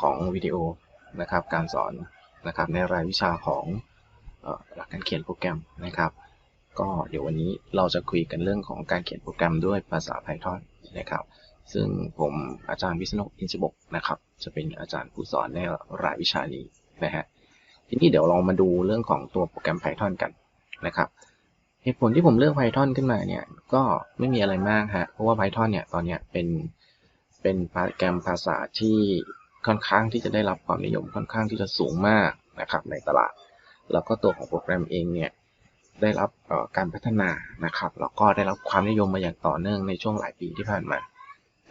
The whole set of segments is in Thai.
ของวิดีโอนะครับการสอนนะครับในรายวิชาของหลักการเขียนโปรแกรมนะครับ ก็เดี๋ยววันนี้เราจะคุยกันเรื่องของการเขียนโปรแกรมด้วยภาษา Python นะครับ ซึ่งผมอาจารย์วิษณุอินทบกนะครับ จะเป็นอาจารย์ผู้สอนในรายวิชานี้นะฮะทีนี้เดี๋ยวเรามาดูเรื่องของตัวโปรแกรม Python กันนะครับเหตุผลที่ผมเลือก Python ขึ้นมาเนี่ยก็ไม่มีอะไรมากฮะเพราะว่า Python เนี่ยตอนนี้เป็นเป็นโปรแกรมภาษาที่ ค่อนข้างที่จะได้รับความนิยมค่อนข้างที่จะสูงมากนะครับในตลาด แล้วก็ตัวของโปรแกรมเองเนี่ยได้รับการพัฒนานะครับแล้วก็ได้รับความนิยมมาอย่างต่อเนื่องในช่วงหลายปีที่ผ่านมา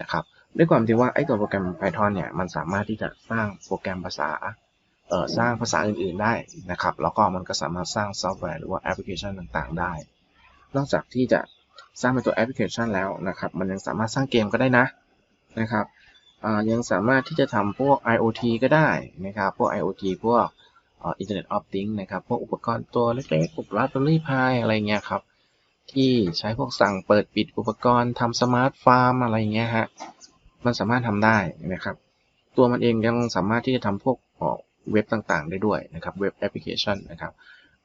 นะครับด้วยความที่ว่าไอ้ตัวโปรแกรม Python เนี่ยมันสามารถที่จะสร้างโปรแกรมภาษาเอ่อสร้างภาษาอื่นๆได้นะครับ แล้วก็มันก็สามารถสร้างซอฟต์แวร์หรือว่าแอปพลิเคชันต่างๆ ได้ นอกจากที่จะสร้างเป็นตัวแอปพลิเคชันแล้วนะครับ มันยังสามารถสร้างเกมก็ได้นะนะครับ ยังสามารถที่จะทำพวก IoT ก็ได้นะครับ พวก IoT พวก Internet of Things นะครับ พวกอุปกรณ์ตัวเล็กๆพวก Raspberry Pi อะไรเงี้ยครับ ที่ใช้พวกสั่งเปิดปิดอุปกรณ์ทำสมาร์ทฟาร์มอะไรเงี้ยฮะ มันสามารถทำได้นะครับ ตัวมันเองยังสามารถที่จะทำพวกเว็บต่างๆ ได้ด้วยนะครับ เว็บแอปพลิเคชันนะครับ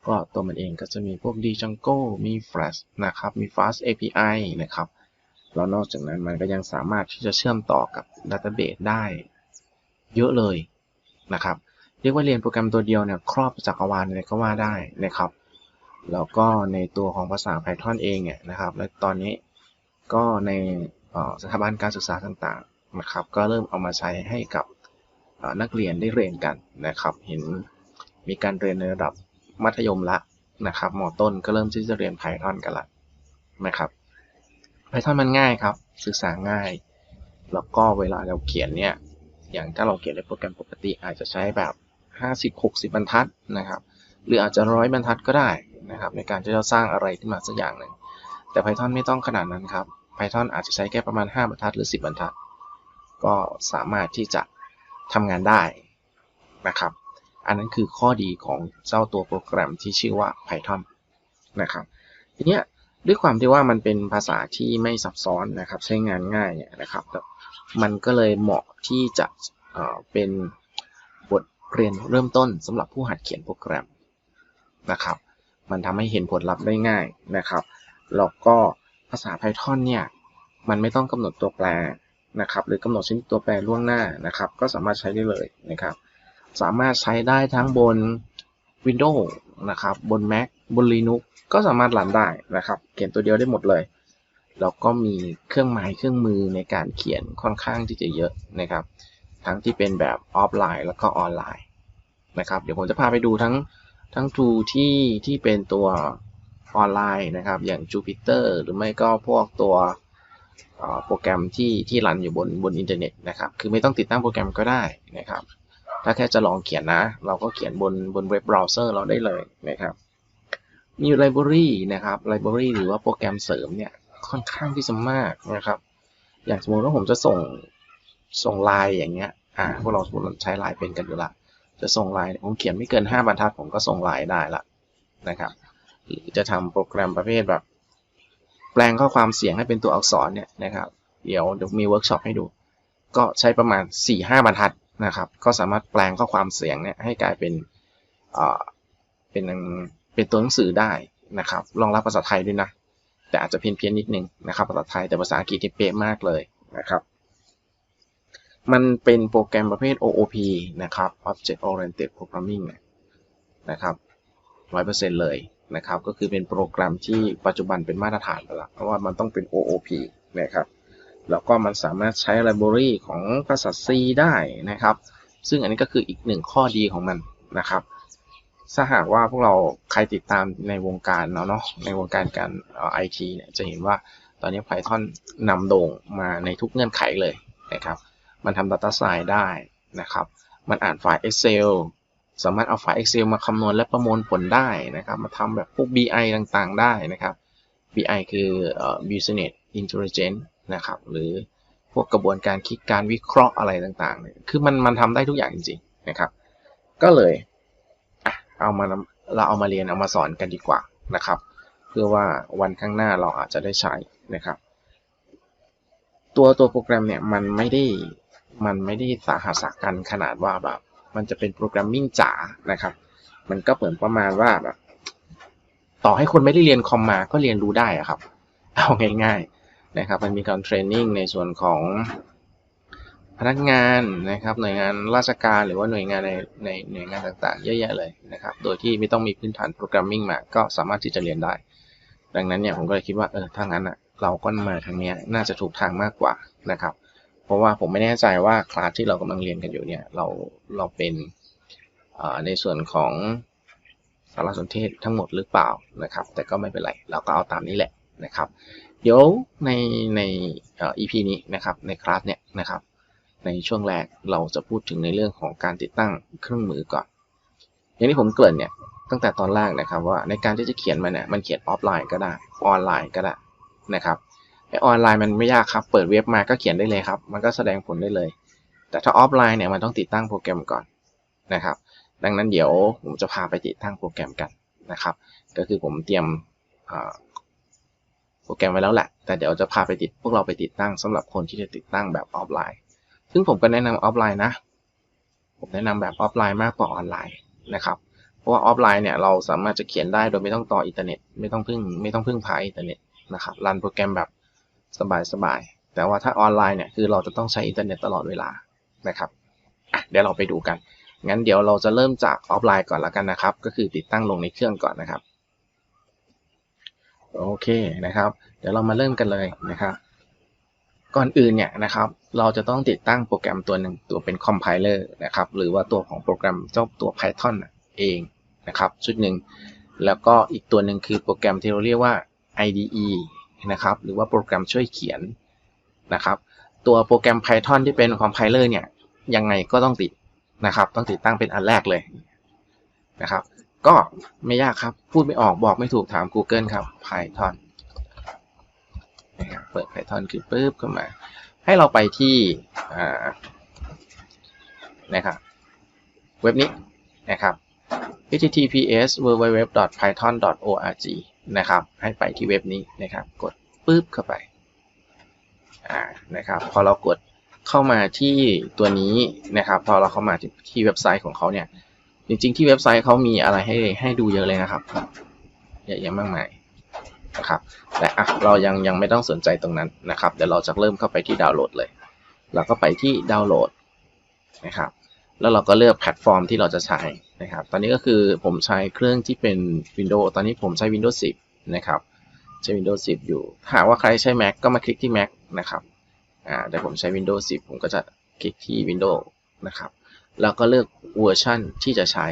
ก็ตัวมันเองก็จะมีพวก Django มี Flash นะครับ มี Fast API นะครับ แล้วนอกจากนั้นมันก็ยังสามารถที่จะเชื่อมต่อกับดัตเตอร์เบสได้ เยอะเลยนะครับเรียกว่าเรียนโปรแกรมตัวเดียวเนี่ยครอบจักรวาลเลยก็ว่าได้นะครับ แล้วก็ในตัวของภาษา Python เองเนี่ยนะครับ และตอนนี้ก็ในสถาบันการศึกษาต่างๆนะครับก็เริ่มเอามาใช้ให้กับนักเรียนได้เรียนกันนะครับ เห็นมีการเรียนในระดับมัธยมละนะครับมต้นก็เริ่มที่จะเรียน Python กันละนะครับ Python มันง่ายครับ ศึกษาง่าย แล้วก็เวลาเราเขียนเนี่ย อย่างถ้าเราเขียนในโปรแกรมปกติอาจจะใช้แบบ 50-60 บรรทัดนะครับ หรืออาจจะร้อยบรรทัดก็ได้นะครับ ในการที่จะสร้างอะไรขึ้นมาสักอย่างหนึ่ง แต่ Python ไม่ต้องขนาดนั้นครับ Python อาจจะใช้แค่ประมาณ 5 บรรทัดหรือ 10 บรรทัด ก็สามารถที่จะทำงานได้นะครับ อันนั้นคือข้อดีของเจ้าตัวโปรแกรมที่ชื่อว่า Python นะครับ ทีนี้ ด้วยความที่ว่ามันเป็นภาษาที่ไม่ซับซ้อนนะครับ ใช้งานง่ายนะครับมันก็เลยเหมาะที่จะเป็นบทเรียนเริ่มต้นสำหรับผู้หัดเขียนโปรแกรมนะครับ มันทำให้เห็นผลลัพธ์ได้ง่ายนะครับแล้วก็ภาษา Python เนี่ยมันไม่ต้องกำหนดตัวแปรนะครับหรือกำหนดชนิดตัวแปรล่วงหน้านะครับ ก็สามารถใช้ได้เลยนะครับ สามารถใช้ได้ทั้งบน Windows นะครับบน Mac บน Linux ก็สามารถรันได้นะครับ เขียนตัวเดียวได้หมดเลย แล้วก็มีเครื่องหมายเครื่องมือในการเขียนค่อนข้างที่จะเยอะนะครับ ทั้งที่เป็นแบบออฟไลน์แล้วก็ออนไลน์นะครับ เดี๋ยวผมจะพาไปดูทั้งทั้ง tool ที่ที่เป็นตัวออนไลน์นะครับ อย่าง Jupyter หรือไม่ก็พวกตัวโปรแกรมที่ที่รันอยู่บนบนอินเทอร์เน็ตนะครับ คือไม่ต้องติดตั้งโปรแกรมก็ได้นะครับ ถ้าแค่จะลองเขียนนะ เราก็เขียนบนบนเว็บเบราว์เซอร์เราได้เลยนะครับ มีไลบรารีนะครับไลบรารีหรือว่าโปรแกรมเสริมเนี่ยค่อนข้างที่จะมากนะครับ อย่างสมมติว่าผมจะส่งส่งไลน์อย่างเงี้ยอ่าพวกเราสมมติใช้ไลน์เป็นกันอยู่ละจะส่งไลน์ผมเขียนไม่เกิน 5บรรทัดผมก็ส่งไลน์ได้ละนะครับหรือจะทำโปรแกรมประเภทแบบ แปลงข้อความเสียงให้เป็นตัวอักษรเนี่ยนะครับ เดี๋ยวเดี๋ยวมีเวิร์กช็อปให้ดู ก็ใช้ประมาณ 4-5บรรทัดนะครับ ก็สามารถแปลงข้อความเสียงเนี่ยให้กลายเป็นอ่าเป็น เป็นตัวหนังสือได้นะครับรองรับภาษาไทยด้วยนะ แต่อาจจะเพี้ยนเพียนนิดนึงนะครับภาษาไทยแต่ภาษาอังกฤษที่เป๊ะมากเลยนะครับ มันเป็นโปรแกรมประเภท OOP นะครับ Object Oriented Programming นะครับร้อยเปอร์เซ็นต์เลยนะครับ ก็คือเป็นโปรแกรมที่ปัจจุบันเป็นมาตรฐานไปแล้วเพราะว่ามันต้องเป็น OOP นะครับแล้วก็มันสามารถใช้ไลบรารีของภาษา C ได้นะครับ ซึ่งอันนี้ก็คืออีกหนึ่งข้อดีของมันนะครับ ถ้าหากว่าพวกเราใครติดตามในวงการเนาะเนาะในวงการการไอทีเนี่ยจะเห็นว่าตอนนี้ Python นำโด่งมาในทุกเงื่อนไขเลยนะครับ มันทำ Data Science ได้นะครับ มันอ่านไฟล์ Excel สามารถเอาไฟล์ Excel มาคำนวณและประมวลผลได้นะครับ มาทำแบบพวก BI ต่างๆ ได้นะครับ BI คือ Business Intelligence นะครับ หรือพวกกระบวนการคิดการวิเคราะห์อะไรต่างๆ คือมันมันทำได้ทุกอย่างจริงๆนะครับ ก็เลย เอามาเราเอามาเรียนเอามาสอนกันดีกว่านะครับ เพื่อว่าวันข้างหน้าเราอาจจะได้ใช้นะครับ ตัวตัวโปรแกรมเนี่ยมันไม่ได้มันไม่ได้สาหัสสากันขนาดว่าแบบ มันจะเป็นโปรแกรมมิ่งจ๋านะครับ มันก็เหมือนประมาณว่าแบบต่อให้คนไม่ได้เรียนคอมมาก็เรียนรู้ได้อะครับ เอาง่ายๆนะครับ มันมีการเทรนนิ่งในส่วนของ พนักงานนะครับหน่วยงานราชการหรือว่าหน่วยงานในในหน่วยงานต่างๆ เยอะแยะเลยนะครับ โดยที่ไม่ต้องมีพื้นฐานโปรแกรมมิ่งมาก็สามารถที่จะเรียนได้ ดังนั้นเนี่ยผมก็เลยคิดว่าเออถ้างั้นอะเราก็มาทางนี้น่าจะถูกทางมากกว่านะครับ เพราะว่าผมไม่แน่ใจว่าคลาสที่เรากำลังเรียนกันอยู่เนี่ยเราเราเป็นในส่วนของสารสนเทศทั้งหมดหรือเปล่านะครับ แต่ก็ไม่เป็นไร เราก็เอาตามนี้แหละนะครับ เดี๋ยวในใน EP นี้นะครับในคลาสเนี่ยนะครับ ในช่วงแรกเราจะพูดถึงในเรื่องของการติดตั้งเครื่องมือก่อน อย่างที่ผมเกริ่นเนี่ยตั้งแต่ตอนแรกนะครับว่าในการที่จะเขียนมันเนี่ยมันเขียนออฟไลน์ก็ได้ออนไลน์ก็ได้นะครับไอออนไลน์มันไม่ยากครับ เปิดเว็บมาก็เขียนได้เลยครับ มันก็แสดงผลได้เลย แต่ถ้าออฟไลน์เนี่ยมันต้องติดตั้งโปรแกรมก่อนนะครับ ดังนั้นเดี๋ยวผมจะพาไปติดตั้งโปรแกรมกันนะครับ ก็คือผมเตรียมโปรแกรมไว้แล้วแหละ แต่เดี๋ยวจะพาไปติดพวกเราไปติดตั้งสำหรับคนที่จะติดตั้งแบบออฟไลน์ ซึ่งผมก็แนะนำออฟไลน์นะ ผมแนะนำแบบออฟไลน์มากกว่าออนไลน์นะครับ เพราะว่าออฟไลน์เนี่ยเราสามารถจะเขียนได้โดยไม่ต้องต่ออินเทอร์เน็ตไม่ต้องพึ่งไม่ต้องพึ่งพาอินเทอร์เน็ตนะครับรันโปรแกรมแบบสบายๆแต่ว่าถ้าออนไลน์เนี่ยคือเราจะต้องใช้อินเทอร์เน็ตตลอดเวลานะครับเดี๋ยวเราไปดูกันงั้นเดี๋ยวเราจะเริ่มจากออฟไลน์ก่อนละกันนะครับ ก็คือติดตั้งลงในเครื่องก่อนนะครับโอเคนะครับ เดี๋ยวเรามาเริ่มกันเลยนะครับ ก่อนอื่นเนี่ยนะครับ เราจะต้องติดตั้งโปรแกรมตัวหนึ่งตัวเป็นคอมไพเลอร์นะครับ หรือว่าตัวของโปรแกรมเจ้าตัว Python เองนะครับ ชุดหนึ่ง แล้วก็อีกตัวหนึ่งคือโปรแกรมที่เราเรียกว่า IDE นะครับ หรือว่าโปรแกรมช่วยเขียนนะครับ ตัวโปรแกรม Python ที่เป็นคอมไพเลอร์เนี่ย ยังไงก็ต้องติดนะครับ ต้องติดตั้งเป็นอันแรกเลยนะครับ ก็ไม่ยากครับ พูดไม่ออกบอกไม่ถูกถาม Google ครับ Python นะครับเปิด Python คือปุ๊บเข้ามา ให้เราไปที่นะครับเว็บนี้นะครับ https www.python.org นะครับ ให้ไปที่เว็บนี้นะครับ กดปุ๊บเข้าไปนะครับ พอเรากดเข้ามาที่ตัวนี้นะครับ พอเราเข้ามาที่เว็บไซต์ของเขาเนี่ย จริงๆ ที่เว็บไซต์เขามีอะไรให้ให้ดูเยอะเลยนะครับเยอะแยะมากมาย นะครับแต่อะเรายังยังไม่ต้องสนใจตรงนั้นนะครับเดี๋ยวเราจะเริ่มเข้าไปที่ดาวน์โหลดเลย เราก็ไปที่ดาวน์โหลดนะครับแล้วเราก็เลือกแพลตฟอร์มที่เราจะใช้นะครับ ตอนนี้ก็คือผมใช้เครื่องที่เป็น Windows ตอนนี้ผมใช้ Windows 10 นะครับ ใช้ Windows 10 อยู่หากว่าใครใช้ Mac ก็มาคลิกที่ Mac นะครับ อ่า แต่ผมใช้ Windows 10 ผมก็จะคลิกที่ Windows นะครับ แล้วก็เลือกเวอร์ชันที่จะใช้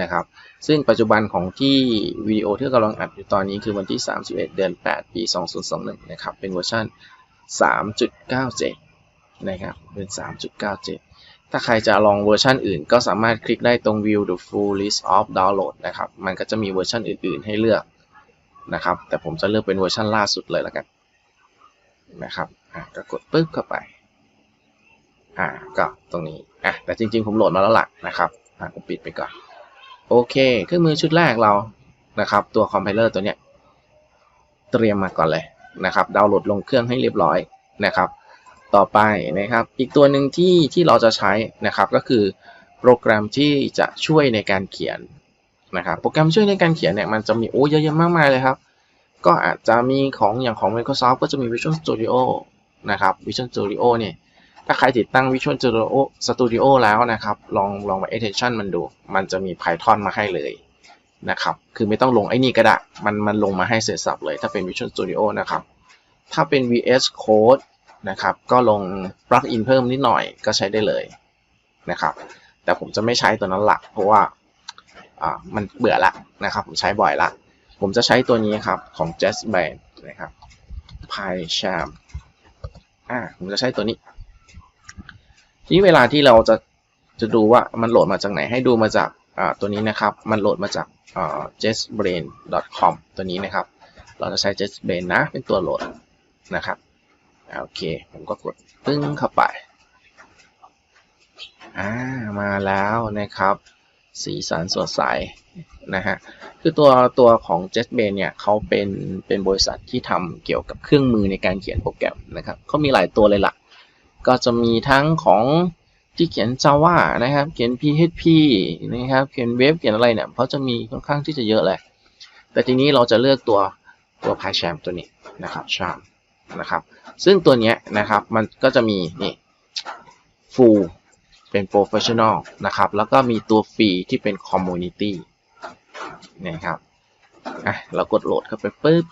นะครับ ซึ่งปัจจุบันของที่วิดีโอที่กำลังอัดอยู่ตอนนี้คือวันที่ 31 เดือน 8 ปี 2021 นะครับ เป็นเวอร์ชัน3.97 นะครับ เป็น 3.97 ถ้าใครจะลองเวอร์ชันอื่น ก็สามารถคลิกได้ตรง view the full list of download นะครับ มันก็จะมีเวอร์ชันอื่น ๆ ให้เลือกนะครับ แต่ผมจะเลือกเป็นเวอร์ชันล่าสุดเลยแล้วกันนะครับอะก็กดปึ๊บเข้าไป อ่า ก็ตรงนี้ อะ แต่จริงๆ ผมโหลดมาแล้วหลักนะครับ อะผมปิดไปก่อน โอเค เครื่องมือชุดแรกเรานะครับ ตัวคอมไพเลอร์ตัวเนี้ยเตรียมมาก่อนเลยนะครับ ดาวน์โหลดลงเครื่องให้เรียบร้อยนะครับ ต่อไปนะครับ อีกตัวหนึ่งที่ที่เราจะใช้นะครับก็คือโปรแกรมที่จะช่วยในการเขียนนะครับโปรแกรมช่วยในการเขียนเนี่ยมันจะมีโอ้เยอะแยะมากมายเลยครับ ก็อาจจะมีของอย่างของ Microsoft ก็จะมี Visual Studio นะครับ Visual Studio เนี่ย ถ้าใครติดตั้ง Visual Studio Studio แล้วนะครับ ลองลองไป extension มันดู มันจะมี Python มาให้เลยนะครับ คือไม่ต้องลงไอ้นี่ก็ได้มันมันลงมาให้เสร็จสับเลย ถ้าเป็น Visual Studio นะครับ ถ้าเป็น VS Code นะครับ ก็ลงปลั๊กอินเพิ่มนิดหน่อยก็ใช้ได้เลยนะครับ แต่ผมจะไม่ใช้ตัวนั้นหลัก เพราะว่าอ่ามันเบื่อละนะครับ ผมใช้บ่อยละ ผมจะใช้ตัวนี้ครับของ j a z z b a n d นะครับ PyCharm อ่าผมจะใช้ตัวนี้ ทีนี้เวลาที่เราจะจะดูว่ามันโหลดมาจากไหนให้ดูมาจากตัวนี้นะครับ มันโหลดมาจาก jetbrain.com ตัวนี้นะครับ เราจะใช้ jetbrain นะ เป็นตัวโหลดนะครับโอเค ผมก็กดปึ้งเข้าไปอ่ามาแล้วนะครับ สีสันสดใสนะฮะคือตัวตัวของ JetBrain เนี่ยเขาเป็นเป็นบริษัทที่ทำเกี่ยวกับเครื่องมือในการเขียนโปรแกรมนะครับเขามีหลายตัวเลยล่ะ ก็จะมีทั้งของที่เขียน Java นะครับ เขียน PHP นะครับ เขียนเว็บ เขียนอะไรเนี่ยเขาจะมีค่อนข้างที่จะเยอะเลย แต่ทีนี้เราจะเลือกตัวตัว PyCharm ตัวนี้นะครับ Charm นะครับ ซึ่งตัวเนี้ยนะครับ มันก็จะมีนี่ full เป็น professional นะครับ แล้วก็มีตัวฟรีที่เป็น community นะครับอะเรากดโหลดเข้าไปปุ๊บ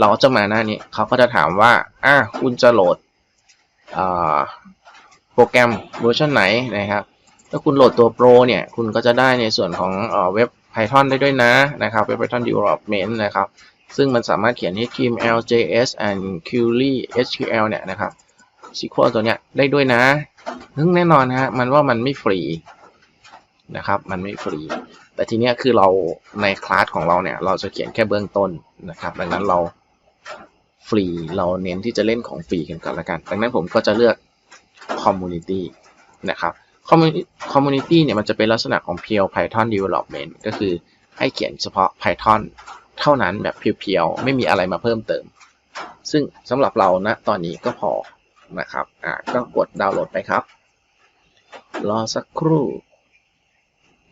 เราจะมาหน้านี้ เขาก็จะถามว่า อะคุณจะโหลด โปรแกรมเวอร์ชันไหนนะครับ ถ้าคุณโหลดตัว Pro เนี่ย คุณก็จะได้ในส่วนของเว็บ Python ได้ด้วยนะนะครับเว็บ Python Development นะครับ ซึ่งมันสามารถเขียน HTML JS and Query SQL เนี่ยนะครับ SQL ตัวเนี้ยได้ด้วยนะซึ่งแน่นอนฮะมันว่ามันไม่ฟรีนะครับมันไม่ฟรี แต่ทีเนี้ยคือเราในคลาสของเราเนี่ย เราจะเขียนแค่เบื้องต้นนะครับ ดังนั้นเรา ฟรี เราเน้นที่จะเล่นของฟรีกันก่อนละกัน ดังนั้นผมก็จะเลือก Community นะครับ Community เนี่ยมันจะเป็นลักษณะของ Pure Python Development ก็คือให้เขียนเฉพาะ Python เท่านั้นแบบเพียวๆ ไม่มีอะไรมาเพิ่มเติม ซึ่งสำหรับเรานะตอนนี้ก็พอนะครับ อ่าก็กดดาวน์โหลดไปครับ รอสักครู่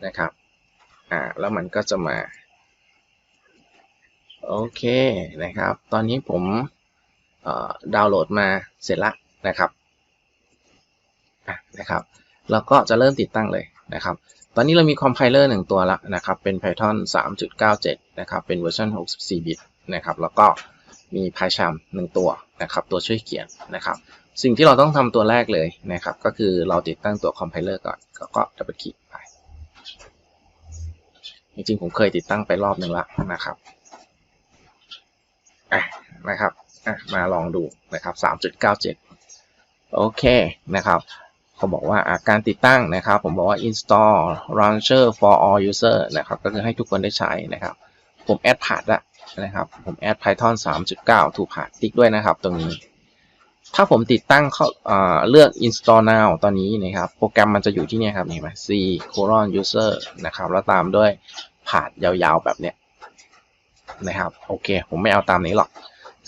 นะครับ อ่า แล้วมันก็จะมา โอเคนะครับ ตอนนี้ผมดาวน์โหลดมาเสร็จแล้วนะครับอะนะครับแล้วก็จะเริ่มติดตั้งเลยนะครับ ตอนนี้เรามีคอมไพเลอร์หนึ่งตัวละนะครับ เป็น Python 3.97 นะครับ เป็นเวอร์ชัน64 บิตนะครับ แล้วก็มี PyCharm หนึ่งตัวนะครับ ตัวช่วยเขียนนะครับ สิ่งที่เราต้องทำตัวแรกเลยนะครับ ก็คือเราติดตั้งตัวคอมไพเลอร์ก่อน ก็ดับเบิลคลิกไป จริงๆ ผมเคยติดตั้งไปรอบหนึ่งละนะครับ อะนะครับอะมาลองดูนะครับ3.97โอเคนะครับเขาบอกว่าการติดตั้งนะครับ ผมบอกว่า install launcher for all user นะครับก็คือให้ทุกคนได้ใช้นะครับ ผมแอดผ่านละนะครับ ผมแอด python 3.9ถูกผ่านติ๊กด้วยนะครับ ตรงนี้ ถ้าผมติดตั้งเข้าเลือก install now ตอนนี้นะครับ โปรแกรมมันจะอยู่ที่นี่ครับเห็นไหม c colon user นะครับ แล้วตามด้วยผ่านยาวๆ แบบเนี้ย นะครับ โอเค ผมไม่เอาตามนี้หรอก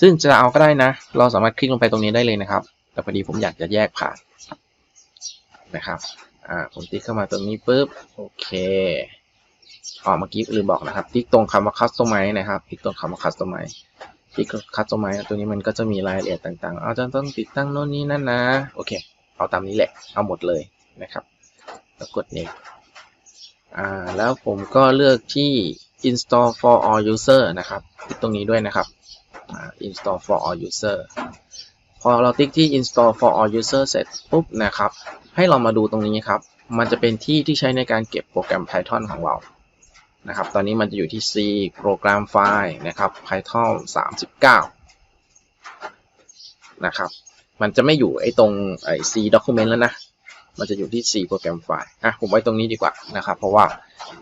ซึ่งจะเอาก็ได้นะ เราสามารถคลิกลงไปตรงนี้ได้เลยนะครับ แต่พอดีผมอยากจะแยกผ่านนะครับ อ่า ผมติ๊กเข้ามาตรงนี้ปุ๊บ โอเคอ๋อเมื่อกี้ลืมบอกนะครับ ติ๊กตรงคำว่า customize นะครับ ติ๊กตรงคำว่า customize ติ๊ก customize ตัวนี้มันก็จะมีรายละเอียดต่างๆ เอาจะต้องติดตั้งโน่นนี่นั่นนะ โอเค เอาตามนี้แหละ เอาหมดเลยนะครับ แล้วกด next อ่า แล้วผมก็เลือกที่ install for all user นะครับติ๊กตรงนี้ด้วยนะครับ install for all user พอเราติ๊กที่ install for all user เสร็จปุ๊บนะครับ ให้เรามาดูตรงนี้ครับ มันจะเป็นที่ที่ใช้ในการเก็บโปรแกรม Python ของเรานะครับ ตอนนี้มันจะอยู่ที่ C โปรแกรมไฟล์นะครับ Python 39 นะครับ มันจะไม่อยู่ไอ้ตรงไอ้ C document แล้วนะ มันจะอยู่ที่ C โปรแกรมไฟล์อะผมไว้ตรงนี้ดีกว่านะครับ เพราะว่า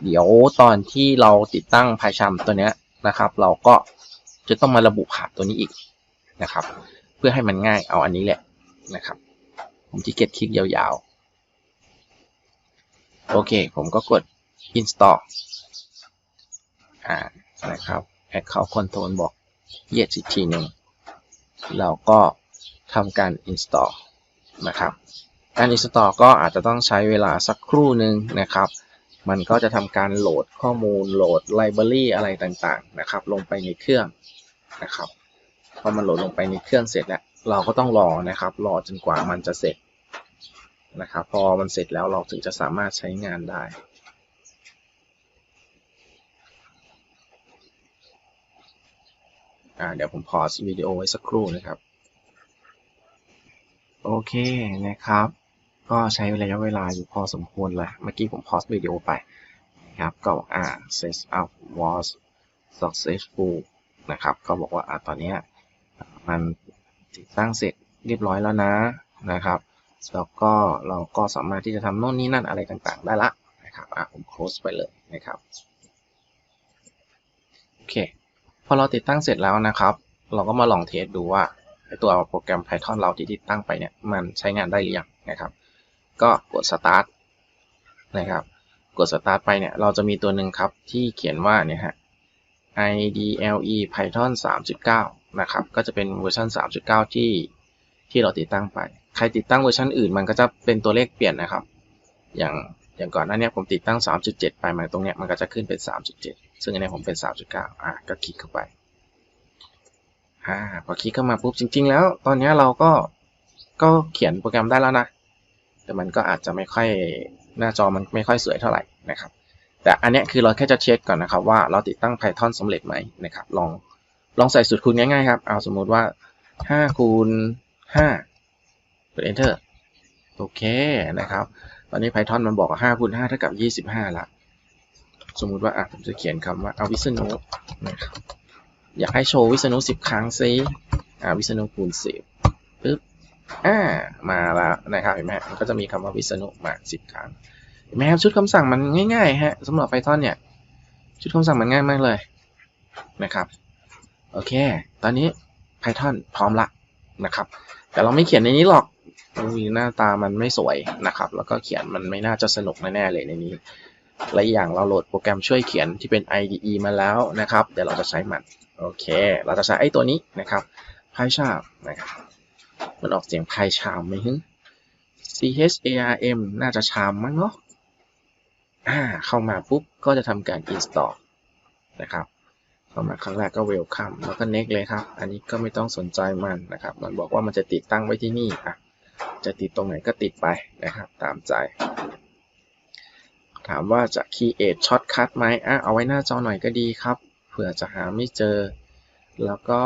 เดี๋ยวตอนที่เราติดตั้ง PyCharm ตัวนี้นะครับ เราก็จะต้องมาระบุผ่านตัวนี้อีกนะครับ เพื่อให้มันง่ายเอาอันนี้แหละนะครับ ผมที่เก็ตคลิกยาวๆ โอเค ผมก็กด install อ่านะครับ account control บอก yes อีกทีหนึ่งเราก็ทำการ install นะครับ การ install ก็อาจจะต้องใช้เวลาสักครู่หนึ่งนะครับ มันก็จะทำการโหลดข้อมูลโหลดไลบรารีอะไรต่างๆนะครับ ลงไปในเครื่องนะครับพอมันโหลดลงไปในเครื่องเสร็จแล้วเราก็ต้องรอนะครับ รอจนกว่ามันจะเสร็จนะครับ พอมันเสร็จแล้วเราถึงจะสามารถใช้งานได้อ่าเดี๋ยวผมพอสวิดีโอไว้สักครู่นะครับ โอเคนะครับ ก็ใช้ระยะเวลาอยู่พอสมควรแหละ เมื่อกี้ผมพอสวิดีโอไปนะครับ ก็อ่า set up was successful นะครับ ก็บอกว่าอ่าตอนนี้มันติดตั้งเสร็จเรียบร้อยแล้วนะนะครับแล้วก็เราก็สามารถที่จะทำโน่นนี่นั่นอะไรต่างๆ ได้ละนะครับอะผม close ไปเลยนะครับโอเคพอเราติดตั้งเสร็จแล้วนะครับ เราก็มาลองเทสดูว่าตัวโปรแกรม Python เราที่ติดตั้งไปเนี่ยมันใช้งานได้หรือยังนะครับ ก็กด start นะครับ กด start ไปเนี่ย เราจะมีตัวหนึ่งครับที่เขียนว่าเนี่ยฮะ IDLE Python 3.9 นะครับ ก็จะเป็นเวอร์ชัน3.9 ที่ที่เราติดตั้งไป ใครติดตั้งเวอร์ชันอื่นมันก็จะเป็นตัวเลขเปลี่ยนนะครับ อย่างอย่างก่อนหน้านี้ผมติดตั้ง 3.7 ไปมาตรงเนี้ยมันก็จะขึ้นเป็น 3.7 ซึ่งอันนี้ผมเป็น 3.9 อะก็คลิกเข้าไป อ่าพอคลิกเข้ามาปุ๊บจริง ๆ แล้ว ตอนนี้เราก็ก็เขียนโปรแกรมได้แล้วนะ แต่มันก็อาจจะไม่ค่อยหน้าจอมันไม่ค่อยสวยเท่าไหร่นะครับ แต่อันนี้คือเราแค่จะเช็คก่อนนะครับว่าเราติดตั้ง Python สำเร็จไหมนะครับ ลองลองใส่สูตรคูณง่ายๆครับ เอาสมมุติว่า5คูณ5กด enter โอเคนะครับ ตอนนี้ Python มันบอกว่า5คูณ5เท่ากับ 25 ละ สมมุติว่าอะผมจะเขียนคำว่าเอาวิษณุนะครับอยากให้โชว์วิษณุ10 ครั้งซิอ่าวิษณุคูณ 10ปึ๊บ อ่ามาแล้วนะครับเห็นไหมมันก็จะมีคำว่าวิษณุมา10ครั้งเห็นไหมครับชุดคำสั่งมันง่ายๆฮะสำหรับ Python เนี่ย ชุดคำสั่งมันง่ายมากเลยนะครับ โอเค ตอนนี้ Python พร้อมละนะครับ แต่เราไม่เขียนในนี้หรอกมีหน้าตามันไม่สวยนะครับ แล้วก็เขียนมันไม่น่าจะสนุกแน่ๆเลยในนี้และอีกอย่างเราโหลดโปรแกรมช่วยเขียนที่เป็น IDE มาแล้วนะครับ เดี๋ยวเราจะใช้มัน โอเค เราจะใช้ไอ้ตัวนี้นะครับ PyCharm นะครับ มันออกเสียง PyCharm ไหมฮึ C H A R M น่าจะชามมั้งเนาะ อ่า เข้ามาปุ๊บ ก็จะทำการ install นะครับ เข้ามาครั้งแรกก็ welcome แล้วก็ next เลยครับ อันนี้ก็ไม่ต้องสนใจมันนะครับ มันบอกว่ามันจะติดตั้งไว้ที่นี่อะ จะติดตรงไหนก็ติดไปนะครับ ตามใจ ถามว่าจะ create shortcut ไหมอะ เอาไว้หน้าจอหน่อยก็ดีครับ เผื่อจะหาไม่เจอ แล้วก็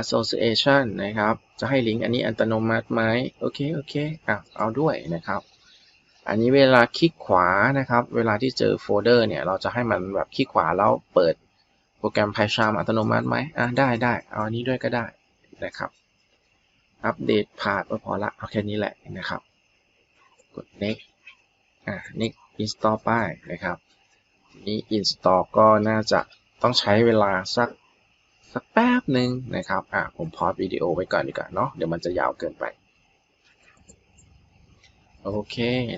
association นะครับ จะให้ลิงก์อันนี้อัตโนมัติไหมโอเค โอเคอะเอาด้วยนะครับ อันนี้เวลาคลิกขวานะครับ เวลาที่เจอโฟลเดอร์เนี่ย เราจะให้มันแบบคลิกขวาแล้วเปิดโปรแกรม PyCharm อัตโนมัติไหมอะได้ได้เอาอันนี้ด้วยก็ได้นะครับ อัปเดตผ่านก็พอละเอาแค่นี้แหละนะครับ กด next อะ next install ไปนะครับนี้ install ก็น่าจะต้องใช้เวลาสัก สักแป๊บหนึ่งนะครับอะผมพอดวิดีโอไว้ก่อนดีกว่าเนาะเดี๋ยวมันจะยาวเกินไป โอเค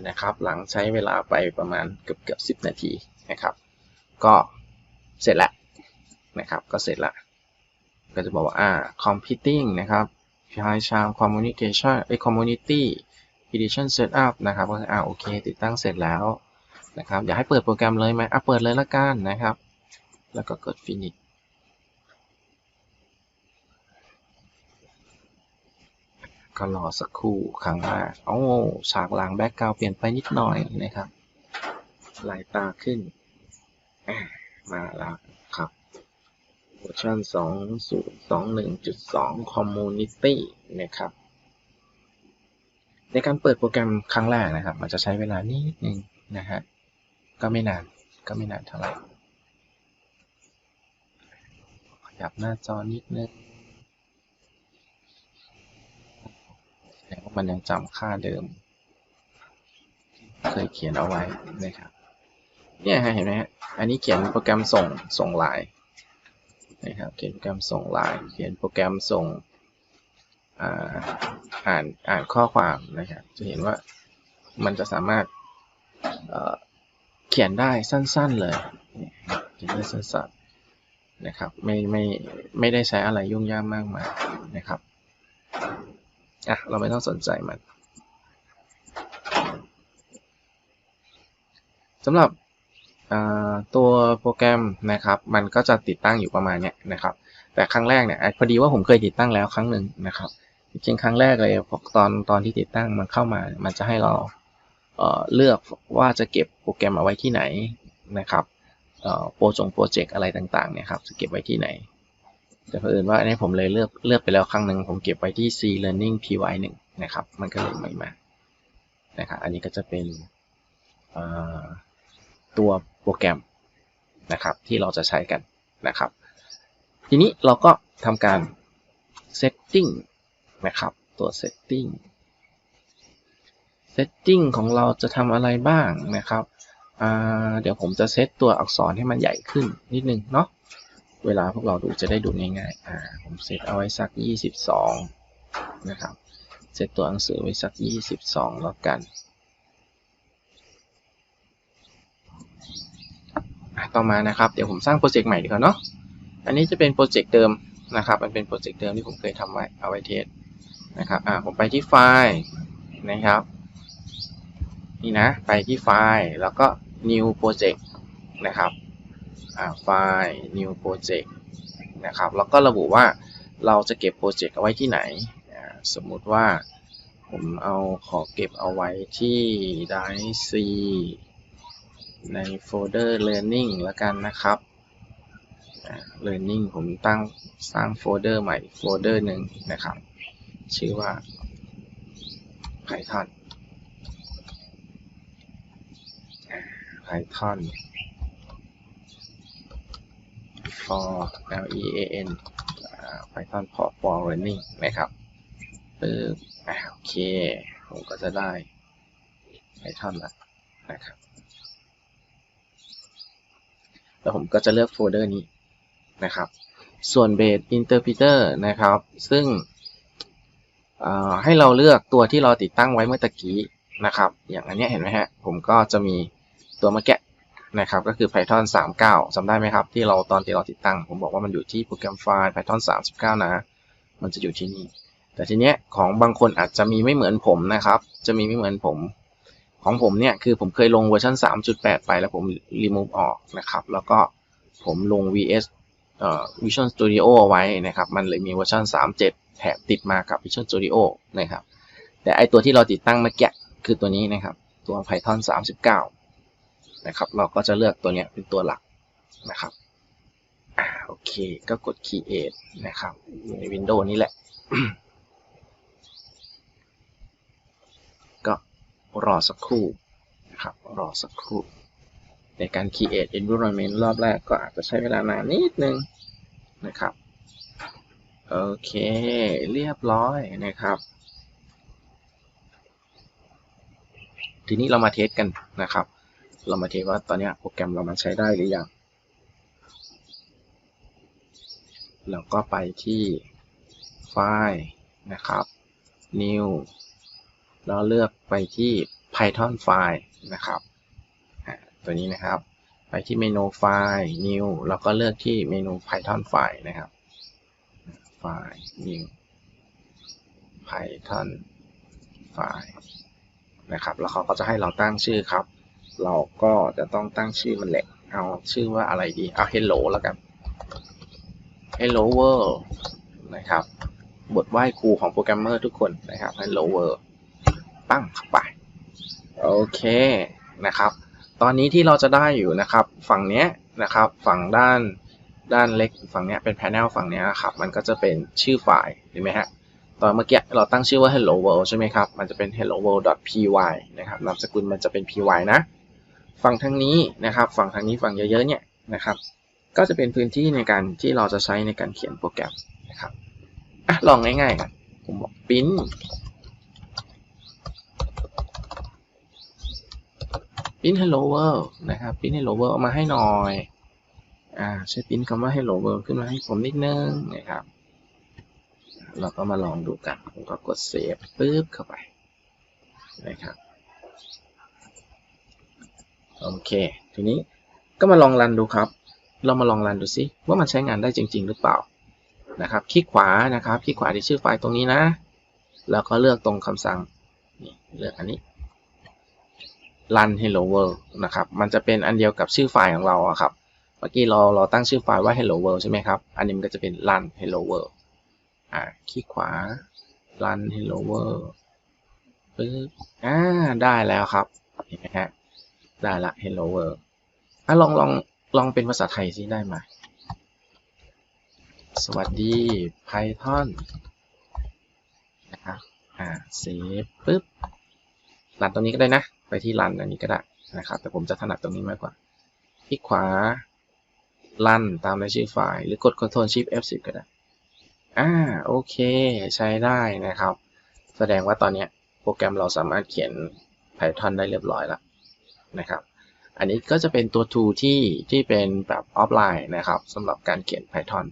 นะครับ หลังใช้เวลาไปประมาณเกือบเกือบสิบนาทีนะครับ ก็เสร็จแล้วนะครับ ก็เสร็จละ ก็จะบอกว่าอ่า computing นะครับ PyCharm communication ไอ community edition setup นะครับก็อ่าโอเค ติดตั้งเสร็จแล้วนะครับ อยากให้เปิดโปรแกรมเลยไหมอะเปิดเลยละกันนะครับ แล้วก็กด finish ก็รอสักครู่ครั้งแรกโอ้ฉากหลังแบ็กกราวเปลี่ยนไปนิดหน่อยนะครับลายตาขึ้น มาแล้วครับเวอร์ชัน2021.2 Community นะครับ ในการเปิดโปรแกรมครั้งแรกนะครับ มันจะใช้เวลานิดนึงนะฮะ ก็ไม่นาน ก็ไม่นานเท่าไหร่ ขยับหน้าจอนิดนึง แต่ว่ามันยังจำค่าเดิม เคยเขียนเอาไว้นะครับ เนี่ยฮะเห็นไหมฮะ อันนี้เขียนโปรแกรมส่งส่งไลน์นะครับ เขียนโปรแกรมส่งไลน์ เขียนโปรแกรมส่งอ่าอ่านอ่านข้อความนะครับ จะเห็นว่ามันจะสามารถเเขียนได้สั้นๆเลยเขียนได้สั้นๆนะครับ ไม่ไม่ไม่ได้ใช้อะไรยุ่งยากมากมายนะครับ อะเราไม่ต้องสนใจมันสำหรับตัวโปรแกรมนะครับ มันก็จะติดตั้งอยู่ประมาณเนี้ยนะครับ แต่ครั้งแรกเนี่ยพอดีว่าผมเคยติดตั้งแล้วครั้งหนึ่งนะครับจริงๆครั้งแรกเลยตอนตอนที่ติดตั้งมันเข้ามา มันจะให้เราเเลือกว่าจะเก็บโปรแกรมเอาไว้ที่ไหนนะครับโปรจงโปรเจกต์อะไรต่างๆเนี่ยครับจะเก็บไว้ที่ไหน แต่เผอิญว่าอันนี้ผมเลยเลือกเลือกไปแล้วครั้งหนึ่งผมเก็บไว้ที่ C Learning py 1นะครับ มันก็เลยไม่มานะครับอันนี้ก็จะเป็นตัวโปรแกรมนะครับที่เราจะใช้กันนะครับ ทีนี้เราก็ทำการ setting นะครับ ตัว setting setting ของเราจะทำอะไรบ้างนะครับ เดี๋ยวผมจะเซตตัวอักษรให้มันใหญ่ขึ้นนิดนึงเนาะ เวลาพวกเราดูจะได้ดูง่ายๆอ่าผมเซตเอาไว้สัก 22 นะครับเซตตัวหนังสือไว้สัก 22 แล้วกัน ต่อมานะครับ เดี๋ยวผมสร้างโปรเจกต์ใหม่ดีกว่าเนาะ อันนี้จะเป็นโปรเจกต์เดิมนะครับ มันเป็นโปรเจกต์เดิมที่ผมเคยทำไว้เอาไว้เทสนะครับ อ่า ผมไปที่ไฟล์นะครับ นี่นะ ไปที่ไฟล์ แล้วก็ new project นะครับ ไฟล์ new project นะครับ แล้วก็ระบุว่าเราจะเก็บโปรเจกต์เอาไว้ที่ไหน สมมุติว่าผมเอาขอเก็บเอาไว้ที่ Drive C ในโฟลเดอร์ learning แล้วกันนะครับ learning ผมตั้งสร้างโฟลเดอร์ใหม่โฟลเดอร์หนึ่งนะครับ ชื่อว่า Python Python for L E A N Python for for learning นะครับปึ๊บโอเค ผมก็จะได้ Python แล้วนะครับแล้วผมก็จะเลือกโฟลเดอร์นี้นะครับ ส่วน base interpreter นะครับ ซึ่งให้เราเลือกตัวที่เราติดตั้งไว้เมื่อตะกี้นะครับ อย่างอันนี้เห็นไหมฮะ ผมก็จะมีตัวมาแกะ นะครับก็คือ Python 39จำได้ไหมครับ ที่เราตอนที่เราติดตั้ง ผมบอกว่ามันอยู่ที่โปรแกรมไฟล์ Python 39 นะ มันจะอยู่ที่นี่ แต่ทีเนี้ยของบางคนอาจจะมีไม่เหมือนผมนะครับ จะมีไม่เหมือนผม ของผมเนี่ยคือผมเคยลงเวอร์ชัน3.8 ไปแล้วผม remove ออกนะครับ แล้วก็ผมลง VS เอ่อ Visual Studio เอาไว้นะครับ มันเลยมีเวอร์ชัน3.7 แถบติดมากับ Visual Studio นะครับ แต่ไอตัวที่เราติดตั้งเมื่อกี้คือตัวนี้นะครับ ตัว Python 39 นะครับ เราก็จะเลือกตัวนี้เป็นตัวหลักนะครับอโอเค ก็กด create นะครับ อยู่ใน Windows นี้แหละ ก็รอสักครู่นะครับ รอสักครู่ ในการ create environment รอบแรกก็อาจจะใช้เวลานานนิดนึงนะครับ โอเค เรียบร้อยนะครับ ทีนี้เรามาเทสกันนะครับ เรามาเทว่าตอนนี้โปรแกรมเรามันใช้ได้หรือยังเราก็ไปที่ไฟล์นะครับ new แล้วเลือกไปที่ Python ไฟล์นะครับ ตัวนี้นะครับ ไปที่เมนูไฟล์ new แล้วก็เลือกที่เมนู Python ไฟล์นะครับ ไฟล์ new Python ไฟล์นะครับ แล้วเขาก็จะให้เราตั้งชื่อครับ เราก็จะต้องตั้งชื่อมันแหละ เอาชื่อว่าอะไรดี เอา hello แล้วกัน hello world นะครับ บทไหว้ครูของโปรแกรมเมอร์ทุกคนนะครับ hello world ปั้งเข้าไป โอเค นะครับ ตอนนี้ที่เราจะได้อยู่นะครับ ฝั่งเนี้ยนะครับ ฝั่งด้านด้านเล็กฝั่งเนี้ยเป็น panel ฝั่งเนี้ยนะครับ มันก็จะเป็นชื่อไฟล์เห็นไหมฮะ ตอนเมื่อกี้เราตั้งชื่อว่า hello world ใช่ไหมครับ มันจะเป็น hello world.py นะครับ นามสกุลมันจะเป็น py นะ ฝั่งทางนี้นะครับ ฝั่งทางนี้ฝั่งเยอะๆเนี่ยนะครับก็จะเป็นพื้นที่ในการที่เราจะใช้ในการเขียนโปรแกรมนะครับอะลองง่ายๆกันผมบอก print print hello world นะครับ print hello world เอามาให้หน่อยอ่าใช้ print คำว่า hello world ขึ้นมาให้ผมนิดนึงนะครับ เราก็มาลองดูกันผมก็กด save ปึ๊บเข้าไปนะครับ โอเค ทีนี้ก็มาลองรันดูครับ เรามาลองรันดูซิว่ามันใช้งานได้จริง ๆ หรือเปล่านะครับ คลิกขวานะครับ คลิกขวาที่ชื่อไฟล์ตรงนี้นะ แล้วก็เลือกตรงคำสั่งนี่เลือกอันนี้ run hello world นะครับ มันจะเป็นอันเดียวกับชื่อไฟล์ของเราอะครับ เมื่อกี้เราเราตั้งชื่อไฟล์ว่า hello world ใช่ไหมครับ อันนี้มันก็จะเป็น run hello world อ่า คลิกขวา run hello world ปึ๊บ อ่า ได้แล้วครับ เห็นไหมฮะ ได้ละ hello world อะลองลองลองเป็นภาษาไทยซิได้ไหมสวัสดี Python นะครับอ่าเซฟปึ๊บรันตรงนี้ก็ได้นะ ไปที่รันอันนี้ก็ได้นะครับ แต่ผมจะถนัดตรงนี้มากกว่าคลิกขวารันตามในชื่อไฟล์ หรือกด Ctrl Shift F10 ก็ได้ อ่า โอเคใช้ได้นะครับ แสดงว่าตอนนี้โปรแกรมเราสามารถเขียน Python ได้เรียบร้อยแล้ว นะครับ อันนี้ก็จะเป็นตัว tool ที่ที่เป็นแบบออฟไลน์นะครับสำหรับการเขียน Python